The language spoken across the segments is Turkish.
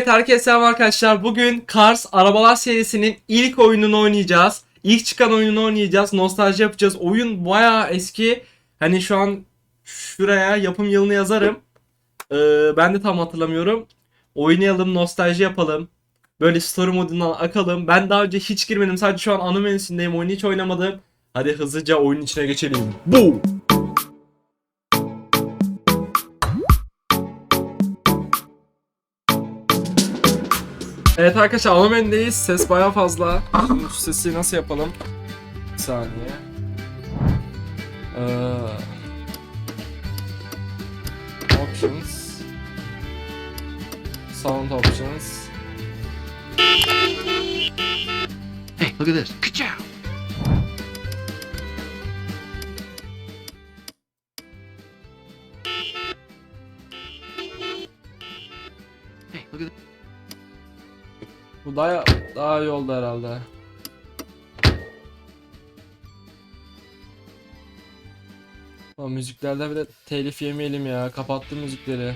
Evet herkese selam arkadaşlar. Bugün Cars Arabalar serisinin ilk oyununu oynayacağız. İlk çıkan oyununu oynayacağız. Nostalji yapacağız. Oyun bayağı eski. Hani şu an şuraya yapım yılını yazarım. Ee, ben de tam hatırlamıyorum. Oynayalım, nostalji yapalım. Böyle story modundan akalım. Ben daha önce hiç girmedim. Sadece şu an ana menüsündeyim. Oyunu hiç oynamadım. Hadi hızlıca oyunun içine geçelim. Bu. Evet arkadaşlar ana menüdeyiz. Ses baya fazla. Şimdi şu sesi nasıl yapalım? Bir saniye. Ee, options. Sound options. Hey, look at this. Ka-chow! Hey, look at this. Bu daha daha iyi oldu herhalde. Lan müziklerde bir de telif yemeyelim ya. Kapattım müzikleri.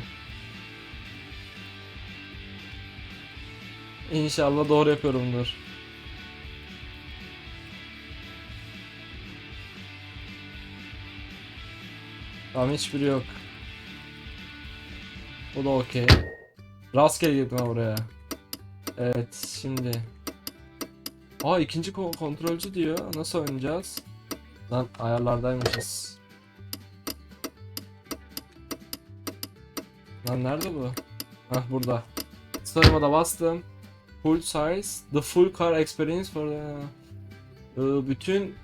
İnşallah doğru yapıyorumdur. Tamam hiçbiri yok. Bu da okey. Rastgele girdim buraya. Evet şimdi. Aa ikinci ko- kontrolcü diyor. Nasıl oynayacağız? Lan ayarlardaymışız. Lan nerede bu? Hah burada. Story'ma da bastım. Full size. The full car experience for the... Ee, bütün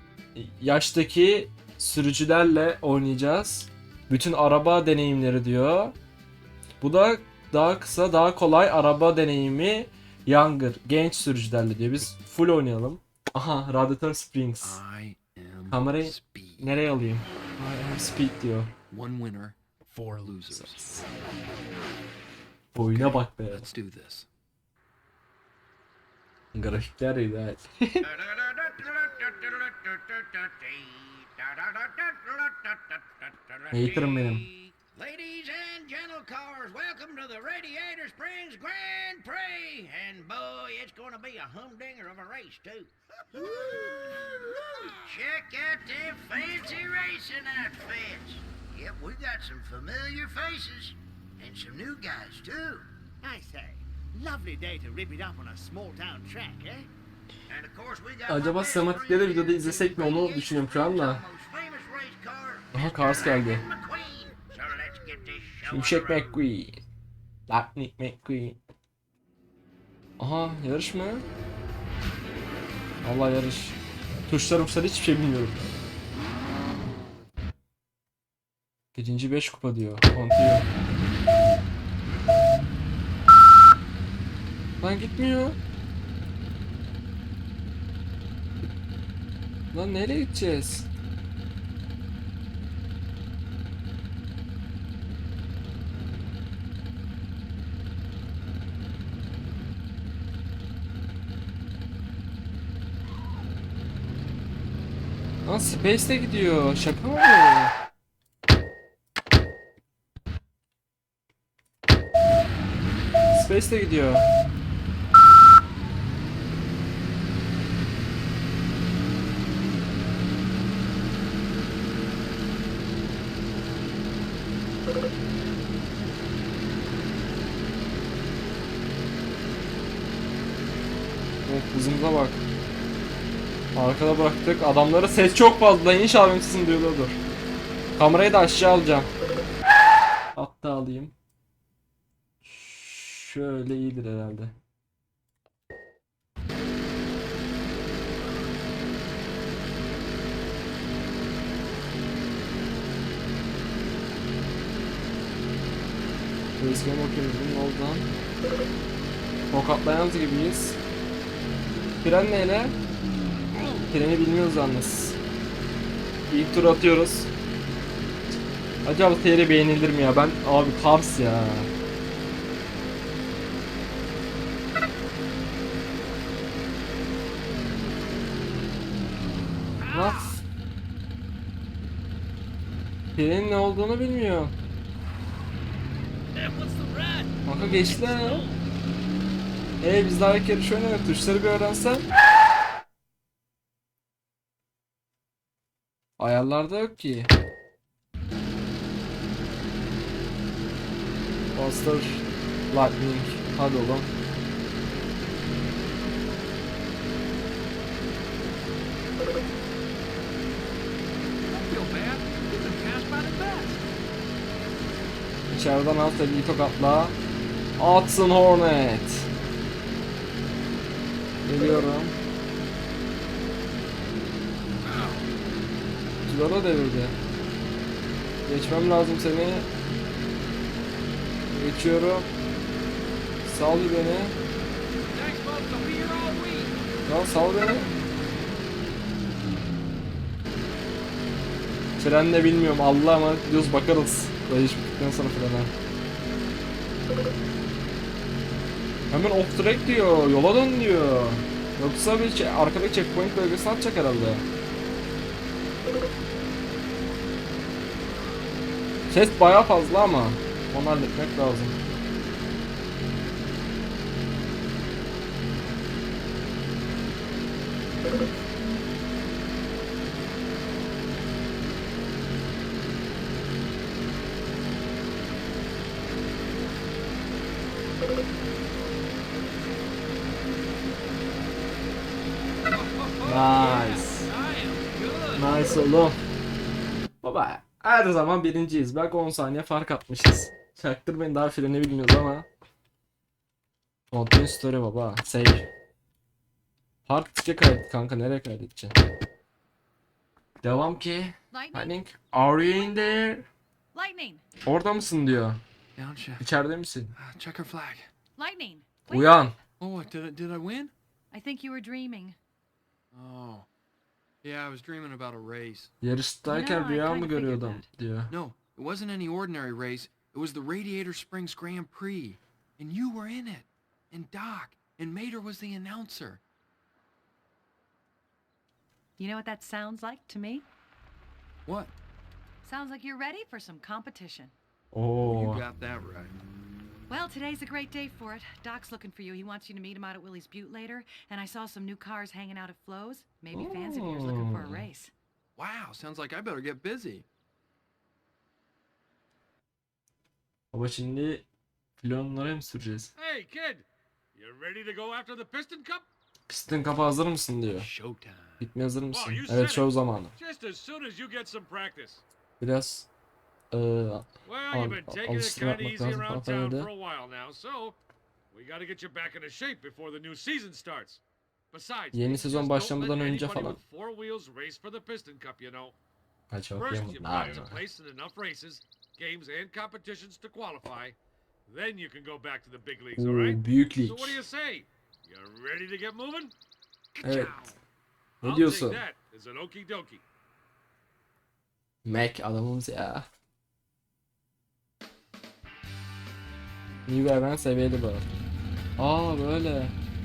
yaştaki sürücülerle oynayacağız. Bütün araba deneyimleri diyor. Bu da daha kısa, daha kolay araba deneyimi Younger, genç sürücülerle diyor. Biz full oynayalım. Aha, Radiator Springs. Kamerayı speed. nereye alayım? I am speed diyor. One winner, four losers. Oyuna bak be. Let's do this. Grafikler güzel. Hater'ım benim. Cars, welcome to the Radiator Springs Grand Prix. And boy, it's going to be a humdinger of a race, too. Check out them fancy racing outfits. Yep, we got some familiar faces and some new guys, too. I say, lovely day to rip it up on a small town track, eh? And of course, we got Acaba sinematikleri videoda izlesek mi onu düşünüyorum şu anda. Springs' most famous race car, Aha. Cars geldi. Şimşek. McQueen. Lightning McQueen. Aha yarış mı? Allah yarış. Tuşlar uçları hiçbir şey bilmiyorum. Birinci 5 kupa diyor. Continue. Lan gitmiyor. Lan nereye gideceğiz? Lan Space'de gidiyor. Şaka mı bu? Space'de gidiyor. Arkada bıraktık. Adamlara ses çok fazla. Benim sesimi duyuluyordur. Kamerayı da aşağı alacağım. Hatta alayım. Şöyle iyidir herhalde. Resmen bakıyoruz. Oldu lan? Tokatlayan gibiyiz. Fren neyle? Freni bilmiyoruz yalnız. İlk tur atıyoruz. Acaba TR beğenilir mi ya? Ben abi Kars ya. Nasıl? Trenin ne olduğunu bilmiyor. Kanka geçti lan. E biz daha ilk yarış oynadık. Tuşları bir öğrensen. Ayarlarda yok ki. Monster Lightning. Hadi oğlum. İçeriden alt tabii tokatla. Atsın Hornet. Geliyorum. Kutulara devirdi. Geçmem lazım seni. Geçiyorum. Sal beni. Lan sal beni. Fren de bilmiyorum. Allah'a emanet gidiyoruz bakarız. Dayış bittikten sonra frene. Hemen off track diyor. Yola dön diyor. Yoksa bir arkadaki checkpoint bölgesine atacak herhalde. Ses bayağı fazla ama onu halletmek lazım. Nice. Nice oğlum. Baba her zaman birinciyiz. Belki 10 saniye fark atmışız. Çaktırmayın daha freni bilmiyoruz ama. Continue story baba. Save. Part 2'ye kaydet kanka nereye kaydedeceksin? Devam ki. Lightning? Are you in there? Lightning! Orada mısın diyor. Downshift. İçeride misin? Uh, checker flag. Lightning! Uyan. Oh, did, I- did I win? I think you were dreaming. Oh. Yeah, I was dreaming about a race. Yarıştayken No, I rüya kinda mı figured görüyordum that. diyor. No, it wasn't any ordinary race. It was the Radiator Springs Grand Prix. And you were in it. And Doc. And Mater was the announcer. You know what that sounds like to me? What? Sounds like you're ready for some competition. Oo. You got that right. Well, today's a great day for it. Doc's looking for you. He wants you to meet him out at Willie's Butte later. And I saw some new cars hanging out at Flo's. Maybe fans of yours looking for a Oh. race. Wow, sounds like I better get busy. Baba şimdi filonlara mı süreceğiz? Hey, kid! You ready to go after the Piston Cup? Pistin kafa hazır mısın diyor. Showtime. Gitmeye hazır mısın? Wow, you Evet show zamanı. Just as soon as you get some practice. Biraz eee Well, Al- you've been taking it kind of easy lazım around town dedi. for a while now, so we got to get you back into shape before the new season starts. Besides, Yeni just sezon don't başlamadan let önce anybody falan. with four wheels race for the Piston Cup, you know. Kaç First, you Ne find a place in enough races, games, and competitions to qualify. Then you can go back to the big leagues, all right? Oo, büyük lig. So what do you say? You ready to get moving? Evet. Ne I'll diyorsun? take that as an okie dokie. Mac adamımız ya. New Event seviyeli bu. Aa böyle.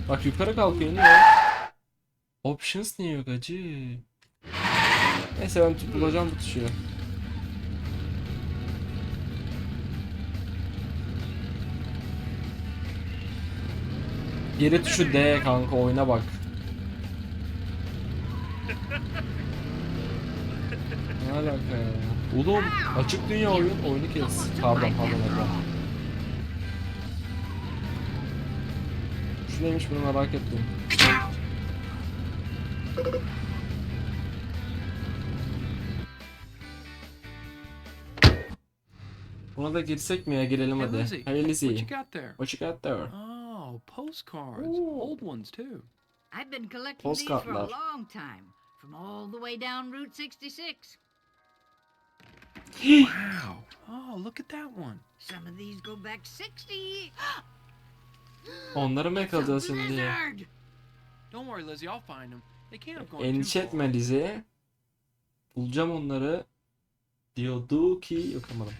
Bak yukarı kalkıyor iniyor. Options niye yok acı? Neyse ben tut- bulacağım bu tuşu. Geri tuşu D kanka oyuna bak. Ne alaka ya? Oğlum açık dünya oyun oyunu kes. Pardon pardon pardon. Şu neymiş bunu merak ettim. Buna da girsek mi ya girelim Hey, hadi. Hey Lizzie. What you got there? What you got there? Oh, postcards. Ooh. Old ones, too. I've been collecting these for a long time, from all the way down Route 66. Wow. Oh, look at that one. Some of these go back 60. Onları mı yakalayacağız şimdi Endişe etme Lizzie. Bulacağım onları. Diyordu ki yapamadım.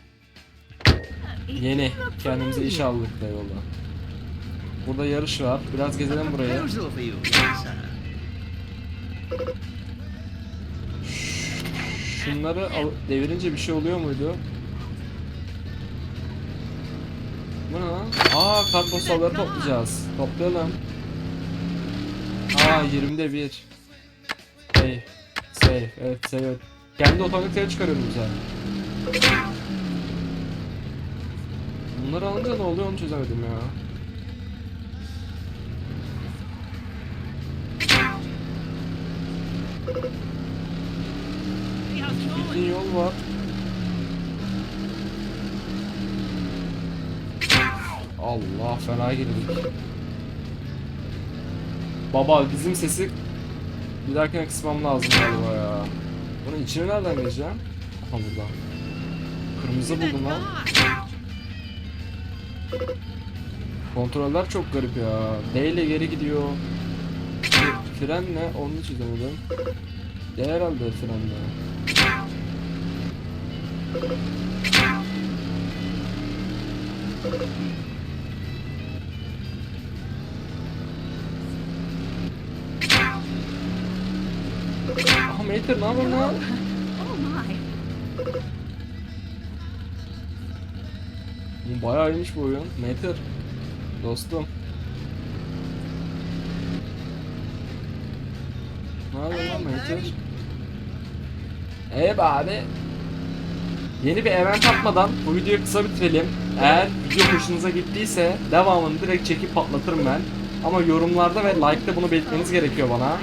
Yeni. Kendimize iş aldık da yolda. Burada yarış var. Biraz gezelim burayı. Şunları devirince bir şey oluyor muydu? Bu ne lan? Aa kartpostalları toplayacağız. Toplayalım. Aa 20'de 1. Save. Save. Evet save. evet. Kendi otomatikleri çıkarıyorum güzel. Bunları alınca ne oluyor onu çözemedim ya. Bildiğin yol var. Allah fena girdik. Baba bizim sesi dahakine kısmam lazım galiba ya. Bunun içine nereden gireceğim? Aha buradan. Kırmızı buldum lan. Kontroller çok garip ya. D ile geri gidiyor. Fre- Fren ne? Onu çizemedim. D herhalde frenle. Aha Mater ne yapıyorsun lan? Oğlum Bayağı iyiymiş bu oyun. Mater. Dostum. Ne yapıyorsun lan Mater? Hey be abi. Yeni bir event atmadan bu videoyu kısa bitirelim. Eğer video hoşunuza gittiyse devamını direkt çekip patlatırım ben. Ama yorumlarda ve like'da bunu belirtmeniz gerekiyor bana.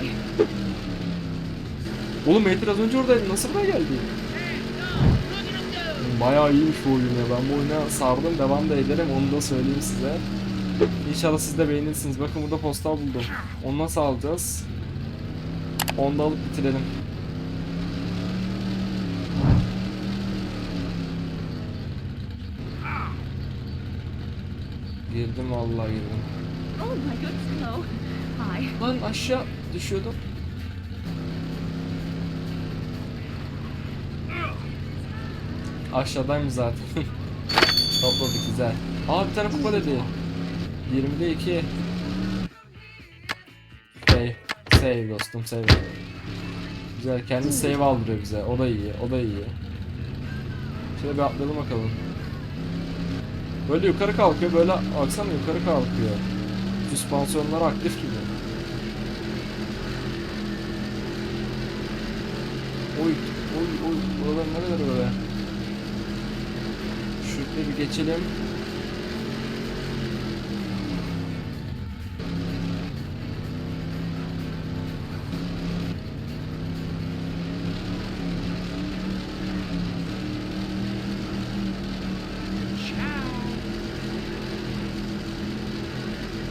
Oğlum Mater az önce oradaydı. Nasıl buraya geldi? Bayağı iyiymiş bu oyun ya. Ben bu oyuna sardım. Devam da ederim. Onu da söyleyeyim size. İnşallah siz de beğenirsiniz. Bakın burada postal buldum. Onu nasıl alacağız? Onu da alıp bitirelim. Girdim vallahi girdim. Oh. Lan aşağı düşüyordum. Aşağıdayım zaten. Topladık güzel. Aa bir tane kupa dedi. 20'de 2. Save. Save dostum save. Güzel kendi save aldırıyor bize. O da iyi. O da iyi. Şöyle bir atlayalım bakalım. Böyle yukarı kalkıyor. Böyle baksana yukarı kalkıyor. Süspansiyonlar aktif gibi. Oy oy oy buralar nereler böyle? Şurada bir geçelim.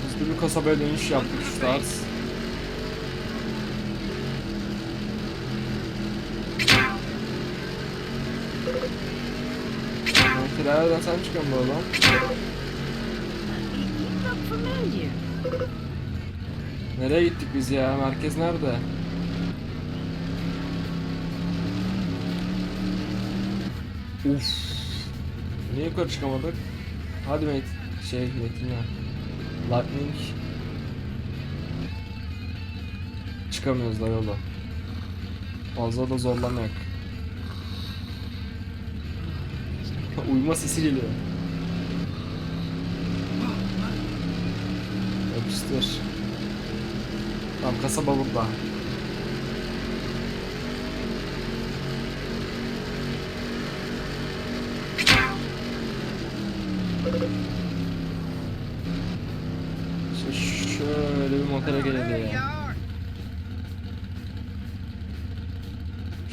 Hızlı bir kasabaya dönüş yaptık şu tarz. Nereden sen çıkıyorsun bu adam? Nereye gittik biz ya? Merkez nerede? Uf. Niye yukarı çıkamadık? Hadi mate. Şey Metin ya. Lightning. Çıkamıyoruz da yola. Fazla da zorlamayak. Uyuma sesi geliyor. Yapıştır. Tamam kasaba burada. Şöyle bir motele gelelim.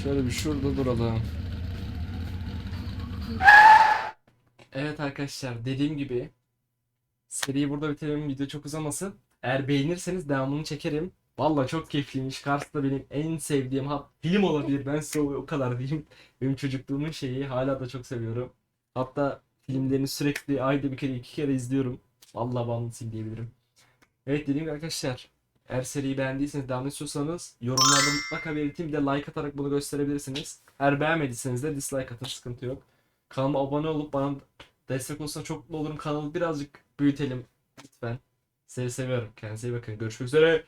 Şöyle bir şurada duralım. Evet arkadaşlar dediğim gibi seriyi burada bitirelim video çok uzamasın. Eğer beğenirseniz devamını çekerim. Valla çok keyifliymiş. Kars da benim en sevdiğim hat film olabilir. Ben size o kadar diyeyim. Benim çocukluğumun şeyi hala da çok seviyorum. Hatta filmlerini sürekli ayda bir kere iki kere izliyorum. Valla bağımlısıyım diyebilirim. Evet dediğim gibi arkadaşlar. Eğer seriyi beğendiyseniz devam istiyorsanız yorumlarda mutlaka belirtin. Bir de like atarak bunu gösterebilirsiniz. Eğer beğenmediyseniz de dislike atın sıkıntı yok. Kanalıma abone olup bana destek olursa çok mutlu olurum. Kanalı birazcık büyütelim lütfen. Sizi seviyorum. Kendinize iyi bakın. Görüşmek üzere.